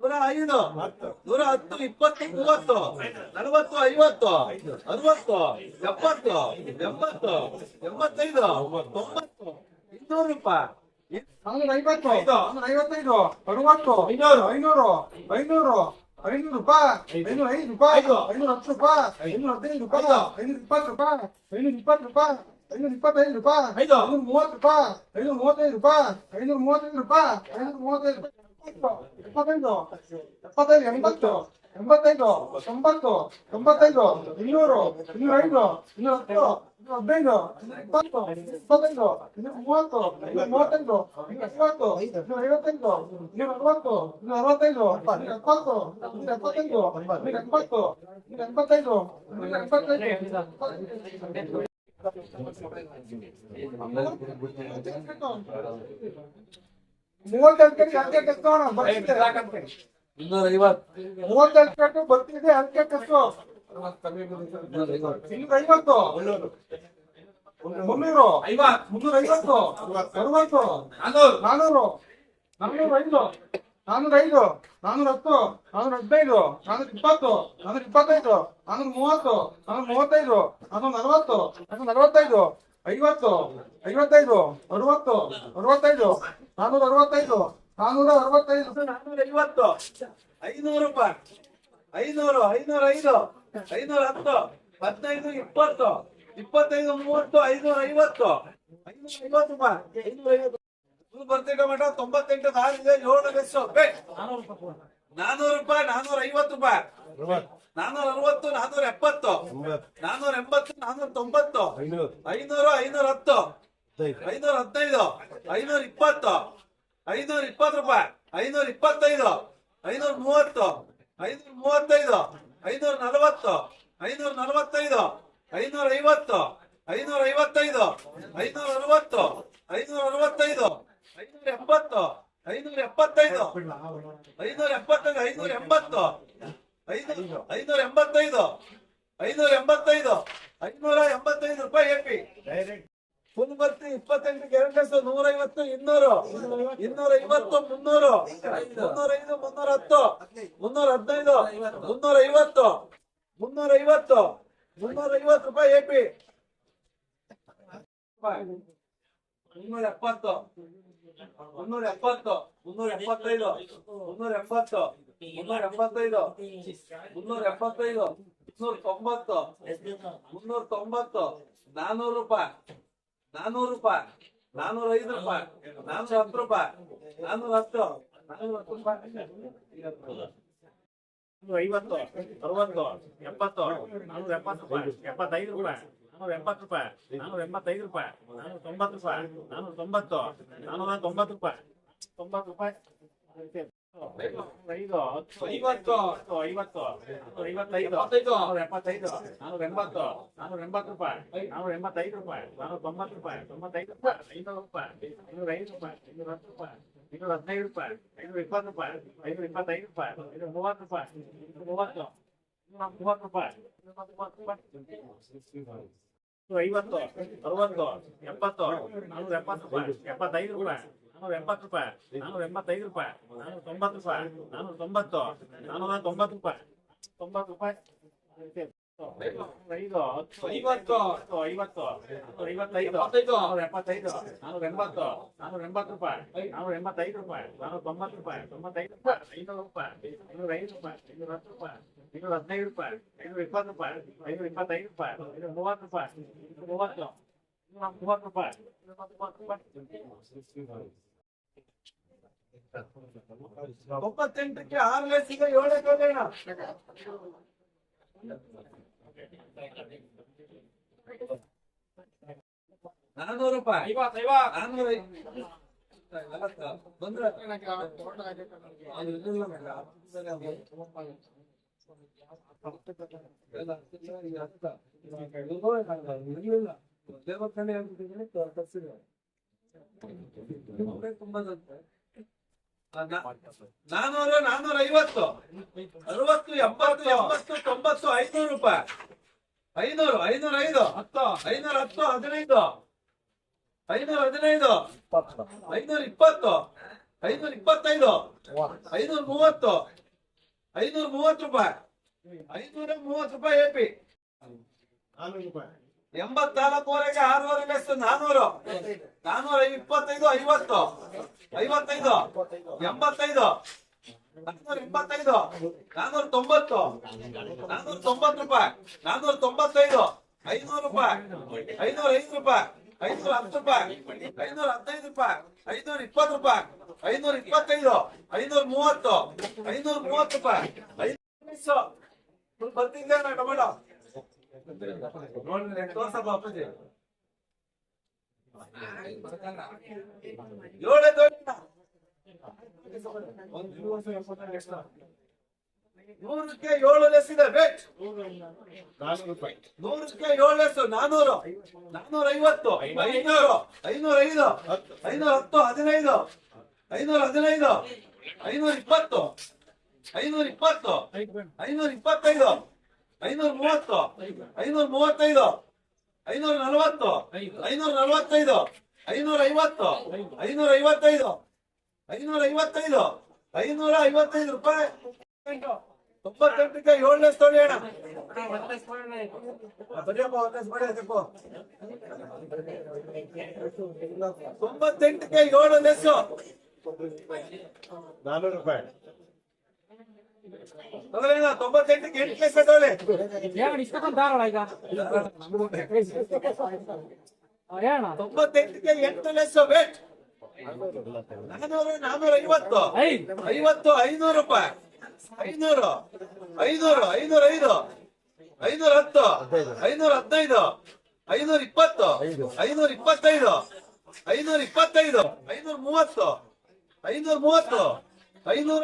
ನೂರ ಐದು. ನೂರ ಹತ್ತು ಇಪ್ಪತ್ತು ಮೂವತ್ತು. ನಲವತ್ತು ಐವತ್ತು. ಅರವತ್ತು ಎಪ್ಪತ್ತು ಎಂಬತ್ತು ಎಂಬತ್ತೈದು ತೊಂಬತ್ತು. ಇನ್ನೂರು ರೂಪಾಯಿ. ಐವತ್ತು. ಐವತ್ತೈದು. ಅರವತ್ತು. ಐನೂರು ಐನೂರು ಐನೂರು. ಐನೂರು ರೂಪಾಯಿ. ಐನೂರ ಐದು ರೂಪಾಯಿ. ಐನೂರ ಹತ್ತು ರೂಪಾಯಿ. ಐನೂರ ಹದಿನೈದು ರೂಪಾಯಿ. ಐನೂರ ಇಪ್ಪತ್ತು ರೂಪಾಯಿ. ಐನೂರ ಇಪ್ಪತ್ತು ರೂಪಾಯಿ. ಐನೂರ ಇಪ್ಪತ್ತೈದು ರೂಪಾಯಿ. ಐನೂರ ಮೂವತ್ತು ರೂಪಾಯಿ. ಐನೂರ ಮೂವತ್ತೈದು ರೂಪಾಯಿ. ಐನೂರ ಮೂವತ್ತೈದು ರೂಪಾಯಿ. ಐನೂರ ಮೂವತ್ತೈದು ರೂಪಾಯಿ. ಎಪ್ಪತ್ತೈದು ಎಪ್ಪತ್ತೈದು ಎಂಬತ್ತು ಎಂಬತ್ತೈದು ತೊಂಬತ್ತು ತೊಂಬತ್ತೈದು ಇನ್ನೂರು ಇನ್ನೂರ ಐದು ಇನ್ನೂರ ಹತ್ತು ಇನ್ನೂರ ಹದಿನೈದು ಇಪ್ಪತ್ತು ಇಪ್ಪತ್ತೈದು ಇನ್ನೂರ ಮೂವತ್ತು ಇನ್ನೂರ ಮೂವತ್ತೈದು ಇನ್ನೂರ ಐವತ್ತು ಇನ್ನೂರ ಐವತ್ತೈದು ಇನ್ನೂರ ಅರವತ್ತು ಇನ್ನೂರ ಅರವತ್ತೈದು ಇನ್ನೂರ ಎಪ್ಪತ್ತು ಇನ್ನೂರ ಎಪ್ಪತ್ತೈದು ಇನ್ನೂರ ಎಂಬತ್ತು ಇನ್ನೂರ ಎಂಬತ್ತೈದು ಇನ್ನೂರ ಎಂಬತ್ತೈದು ಮೂವತ್ತೆರಡು ಕಡೆ ಅದಕ್ಕೆ ಬರ್ತಿದೆ ಇನ್ನೂರ ಐವತ್ತು. ಬರ್ತಿದೆ ಅದಕ್ಕೆ ಕಟ್ಟು ಇನ್ನೂರ ಐವತ್ತು. ಮುನ್ನೂರು. ಮುನ್ನೂರ ಐವತ್ತು. ಅರವತ್ತು. ನಾನೂರು. ನಾನೂರ ಐದು. ನಾನೂರ ಐದು. ನಾನೂರ ಹತ್ತು. ನಾನೂರ ಹದಿನೈದು. ನಾನೂರ ಇಪ್ಪತ್ತು. ನಾನೂರ ಇಪ್ಪತ್ತೈದು. ನಾನೂರ ಮೂವತ್ತು. ನಾನೂರ ಮೂವತ್ತೈದು. ನಾನೂರ ನಲವತ್ತು. ನಾನೂರ ನಲವತ್ತೈದು. ಐವತ್ತು ಐವತ್ತೈದು ಅರವತ್ತು ಅರವತ್ತೈದು ನಾನೂರ ಅರವತ್ತೈದು ನಾನೂರ ಅರವತ್ತೈದು. ನಾನೂರ ಐವತ್ತು ಐನೂರು ರೂಪಾಯಿ. ಐನೂರು ಐನೂರ ಐದು ಐನೂರ ಹತ್ತು ಹದಿನೈದು ಇಪ್ಪತ್ತು ಇಪ್ಪತ್ತೈದು ಮೂವತ್ತು ಐನೂರ ಐವತ್ತು. ಐನೂರ ಐವತ್ತು ರೂಪಾಯಿ. ಐನೂರ ಐವತ್ತು. ತೊಂಬತ್ತೆಂಟು ನಾರಿದೆ ಏಳು ಲೆಸ್ಸು ಬೇ. ನಾನೂರು ರೂಪಾಯಿ ನಾನೂರ ಐವತ್ತು ರೂಪಾಯಿ. ನಾನೂರ ಅರವತ್ತು ನಾನೂರ ಎಪ್ಪತ್ತು. ನಾನೂರ ಎಂಬತ್ತು ನಾನೂರ ತೊಂಬತ್ತು. ಐನೂರು. ಐನೂರ ಹತ್ತು. ಐನೂರ ಹದಿನೈದು. ಐನೂರ ಇಪ್ಪತ್ತು. ಐನೂರ ಇಪ್ಪತ್ತು ರೂಪಾಯಿ. ಐನೂರ ಇಪ್ಪತ್ತೈದು. ಐನೂರ ಮೂವತ್ತು. ಐನೂರ ಮೂವತ್ತೈದು. ಐನೂರ ನಲವತ್ತು. ಐನೂರ ನಲವತ್ತೈದು. ಐನೂರ ಐವತ್ತು. ಐನೂರ ಐವತ್ತೈದು. ಐನೂರ ಅರವತ್ತು. ಐನೂರ ಅರವತ್ತೈದು. ಐನೂರ ಎಪ್ಪತ್ತು ಐನೂರ ಎಪ್ಪತ್ತೈದು. ಐನೂರ ಎಪ್ಪತ್ತೈದು ಐನೂರ ಎಂಬತ್ತು. ಐನೂರ ಐನೂರ ಎಂಬತ್ತೈದು. ಐನೂರ ಎಂಬತ್ತೈದು. ಐನೂರ ಎಂಬತ್ತೈದು ರೂಪಾಯಿ ಎಪಿ ಫುಲ್ ಬರ್ತಿ ಇಪ್ಪತ್ತೆಂಟು ಎರಡು ನೂರ ಐವತ್ತು ಇನ್ನೂರು. ಇನ್ನೂರ ಐವತ್ತು ಮುನ್ನೂರು. ಮುನ್ನೂರ ಐದು ಮುನ್ನೂರ ಹತ್ತು. ಮುನ್ನೂರ ಹದಿನೈದು ಮುನ್ನೂರ ಐವತ್ತು. ಮುನ್ನೂರ ಐವತ್ತು. ಮುನ್ನೂರ ಐವತ್ತು ರೂಪಾಯಿ ಎಪಿ ಮುನ್ನೂರ ಎಪ್ಪತ್ತು ಮುನ್ನೂರ ಎಪ್ಪತ್ತು ಮುನ್ನೂರ ಎಪ್ಪತ್ತೈದು ಮುನ್ನೂರ ಎಪ್ಪತ್ತು ಮುನ್ನೂರ ಎಂಬತ್ತೈದು ಮುನ್ನೂರ ಎಪ್ಪತ್ತೈದು ಮುನ್ನೂರ ತೊಂಬತ್ತು ಮುನ್ನೂರ ತೊಂಬತ್ತು ನಾನೂರು ರೂಪಾಯಿ ನಾನೂರು ರೂಪಾಯಿ ನಾನೂರ ಐದು ರೂಪಾಯಿ ನಾನೂರ ಹತ್ತು ರೂಪಾಯಿ ನಾನೂರ ಹತ್ತು ನಾನೂರ ಹತ್ತು ರೂಪಾಯಿ ಐವತ್ತು. ಅರವತ್ತು. ಎಪ್ಪತ್ತು. ನಾನೂರ ಎಪ್ಪತ್ತು ರೂಪಾಯಿ. ಎಪ್ಪತ್ತೈದು ರೂಪಾಯಿ ನಾನೂರ ಎಪ್ಪತ್ತು ರೂಪಾಯಿ ನಾನೂರ ಎಂಬತ್ತೈದು ರೂಪಾಯಿ ನಾನೂರ ತೊಂಬತ್ತು ರೂಪಾಯಿ ನಾನೂರ ತೊಂಬತ್ತು ನಾನೂರ ತೊಂಬತ್ತು ರೂಪಾಯಿ ತೊಂಬತ್ತು ರೂಪಾಯಿ ಐದು ಹತ್ತು ಐವತ್ತು. ಹತ್ತು, ಐವತ್ತು ನಾನೂರ ಐವತ್ತೈದು ಎಪ್ಪತ್ತೈದು. ನಾನೂರ ಎಪ್ಪತ್ತೈದು ನಾನೂರ ಎಂಬತ್ತು ನಾನೂರ ಎಂಬತ್ತು ರೂಪಾಯಿ ನಾನೂರ ಎಂಬತ್ತೈದು ರೂಪಾಯಿ ನಾನೂರ ತೊಂಬತ್ತು ರೂಪಾಯಿ ತೊಂಬತ್ತೈದು ರೂಪಾಯಿ ಐನೂರು ರೂಪಾಯಿ ಐನೂರ ಐದು ರೂಪಾಯಿ ಐನೂರ ಹತ್ತು ರೂಪಾಯಿ ಐನೂರ ಹದಿನೈದು ರೂಪಾಯಿ ಐನೂರ ಇಪ್ಪತ್ತು ರೂಪಾಯಿ ಐನೂರ ಇಪ್ಪತ್ತೈದು ರೂಪಾಯಿ ಐನೂರ ಮೂವತ್ತು ರೂಪಾಯಿ ಐನೂರ ಮೂವತ್ತು ಐವತ್ತು ಅರವತ್ತು ಎಪ್ಪತ್ತು ನಾನೂರ ಎಪ್ಪತ್ತು ರೂಪಾಯಿ. ಎಪ್ಪತ್ತೈದು ರೂಪಾಯಿ. ನಾನೂರ ಎಪ್ಪತ್ತು ರೂಪಾಯಿ. ನಾನೂರ ಎಂಬತ್ತೈದು ರೂಪಾಯಿ. ನಾನೂರ ತೊಂಬತ್ತು ರೂಪಾಯಿ. ನಾನೂರ ತೊಂಬತ್ತು ನಾನೂರ ತೊಂಬತ್ತು ರೂಪಾಯಿ. ತೊಂಬತ್ತು ರೂಪಾಯಿ. ಐದು ಐವತ್ತು. ಐವತ್ತು. ಐವತ್ತೈದು. ನಾನೂರ ಎಪ್ಪತ್ತೈದು. ನಾನೂರ ಎಂಬತ್ತು. ನಾನೂರ ಎಂಬತ್ತು ರೂಪಾಯಿ. ನಾನೂರ ಎಂಬತ್ತೈದು ರೂಪಾಯಿ. ನಾನೂರ ತೊಂಬತ್ತು ರೂಪಾಯಿ. ತೊಂಬತ್ತೈದು ರೂಪಾಯಿ. ಐನೂರು ರೂಪಾಯಿ. ಐನೂರ ಐದು ರೂಪಾಯಿ. ಐನೂರ ಹತ್ತು ರೂಪಾಯಿ. ಐನೂರ ಹದಿನೈದು ರೂಪಾಯಿ. ಐನೂರ ಇಪ್ಪತ್ತು ರೂಪಾಯಿ. ಐನೂರ ಇಪ್ಪತ್ತೈದು ರೂಪಾಯಿ. ಐನೂರ ಮೂವತ್ತು ರೂಪಾಯಿ. ಐನೂರ ಮೂವತ್ತು. ರೂಪಾಯಿ. ತೊಂಬತ್ತೆಂಟಕ್ಕೆ ಹೋಗೋಣ. ನಾನೂರು ರೂಪಾಯಿ ನಾನೂರ ಬಂದ್ರೆ ಇರ್ಲಿಲ್ಲ. ದೇವಸ್ಥಾನ ತುಂಬಾ ನಾನೂರು ನಾನೂರ ಐವತ್ತು. ಅರವತ್ತು ಎಂಬತ್ತು ಎಂಬತ್ತು ತೊಂಬತ್ತು ಐನೂರು ರೂಪಾಯಿ. ಐನೂರು ಐನೂರ ಐದು. ಹತ್ತು. ಐನೂರ ಹತ್ತು ಹದಿನೈದು. ಐನೂರ ಹದಿನೈದು. ಐನೂರ ಇಪ್ಪತ್ತು. ಐನೂರ ಇಪ್ಪತ್ತೈದು. ಐನೂರ ಮೂವತ್ತು. ಐನೂರ ಮೂವತ್ತು ರೂಪಾಯಿ. ಐನೂರ ಮೂವತ್ತು ರೂಪಾಯಿ ಎಪಿ ಎಂಬತ್ನಾಲ್ಕುವರೆಗೆ ಆರೂವರೆ ಬೆಸ್ಟ್ ನಾನೂರು. ನಾನೂರ ಇಪ್ಪತ್ತೈದು, ಐವತ್ತು. ಐವತ್ತೈದು. ಎಂಬತ್ತೈದು. ನಾನೂರ ಎಂಬತ್ತೈದು ನಾನೂರ ತೊಂಬತ್ತು. ನಾನೂರ ತೊಂಬತ್ತು ರೂಪಾಯಿ. ನಾನೂರ ತೊಂಬತ್ತೈದು. ಐನೂರು ರೂಪಾಯಿ. ಐನೂರ ಐದು ರೂಪಾಯಿ. ಐನೂರ ಹತ್ತು ರೂಪಾಯಿ. ಐನೂರ ಹದಿನೈದು ರೂಪಾಯಿ. ಐನೂರ ಇಪ್ಪತ್ತು ರೂಪಾಯಿ. ಐನೂರ ಇಪ್ಪತ್ತೈದು. ಐನೂರ ಮೂವತ್ತು. ಐನೂರ ಮೂವತ್ತು ರೂಪಾಯಿ. ಐನೂರು ಬರ್ತಿದ್ದೆ ಟೊಮೆಟೊ? ನೂರಕ್ಕೆ ಏಳು ಲೆಸ್ ಇದೆ ರೇಟ್ ನೂರಕ್ಕೆ ಏಳು ಲೆಸ್ ನಾನೂರು ನಾನೂರ ಐವತ್ತು ಐನೂರು ಐನೂರ ಐದು ಐನೂರ ಹತ್ತು ಹದಿನೈದು ಐನೂರ ಹದಿನೈದು ಐನೂರ ಇಪ್ಪತ್ತು ಐನೂರ ಇಪ್ಪತ್ತು, ಐನೂರ ಇಪ್ಪತ್ತೈದು. ಐನೂರ ಮೂವತ್ತು. ಐನೂರ ಮೂವತ್ತೈದು. ಐನೂರ ನಲವತ್ತು. ಐನೂರ ನಲವತ್ತೈದು. ಐನೂರ ಐವತ್ತು. ಐನೂರ ಐವತ್ತೈದು. ಐನೂರ ಐವತ್ತೈದು. ಐನೂರ ಐವತ್ತೈದು ರೂಪಾಯಿ. ತೊಂಬತ್ತೆಂಟಕ್ಕೆ ಏಳನೇ ಸ್ಥಳ ತೆಪ್ಪು. ತೊಂಬತ್ತೆಂಟಕ್ಕೆ ಏಳು ಲೆಸ್ಸು. ನಾನೂರು ರೂಪಾಯಿ. ತಗೊಳ್ಳಿ ತೊಂಬತ್ತೆಂಟಕ್ಕೆ ಎಂಟು ಪ್ಲೇಸ್ ತಗೊಳ್ಳಿ. ತೊಂಬತ್ತೆಂಟಕ್ಕೆ ಎಂಟು ಲೆಸ್ ವೇಟ್ ನಾನೂರು ನಾನೂರ ಐವತ್ತು. ಐವತ್ತು ಐನೂರು ರೂಪಾಯಿ. ಐನೂರು ಐನೂರು ಐನೂರ ಐದು. ಐನೂರ ಹತ್ತು. ಐನೂರ ಹದಿನೈದು. ಐನೂರ ಇಪ್ಪತ್ತು. ಐನೂರ ಇಪ್ಪತ್ತೈದು. ಐನೂರ ಇಪ್ಪತ್ತೈದು. ಐನೂರ ಮೂವತ್ತು. ಐನೂರ ಮೂವತ್ತು. ಐನೂರ